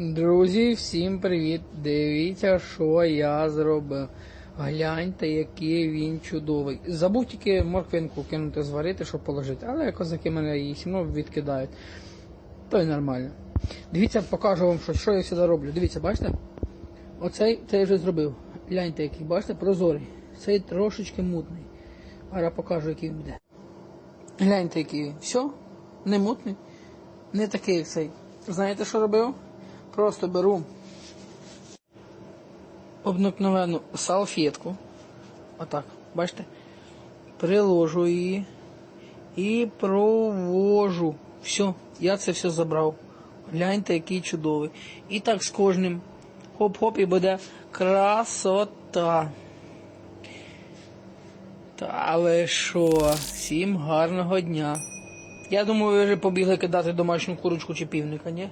Друзі, всім привіт! Дивіться, що я зробив. Гляньте, який він чудовий. Забув тільки морквинку кинути зварити, щоб положити. Але козаки мене її все відкидають. То й нормально. Дивіться, покажу вам, що, що я сюди роблю. Дивіться, бачите? Оцей це я вже зробив. Гляньте, який, бачите, прозорий. Цей трошечки мутний. Я покажу, який він буде. Гляньте, який. Все, не мутний. Не такий, як цей. Знаєте, що робив? Просто беру обикновену салфетку. Отак, бачите? Приложу її і провожу. Все, я це все забрав. Гляньте, який чудовий. І так з кожним. Хоп-хоп, і буде красота. Та ви що? Всім гарного дня. Я думаю, ви вже побігли кидати домашню курочку чи півника, ні?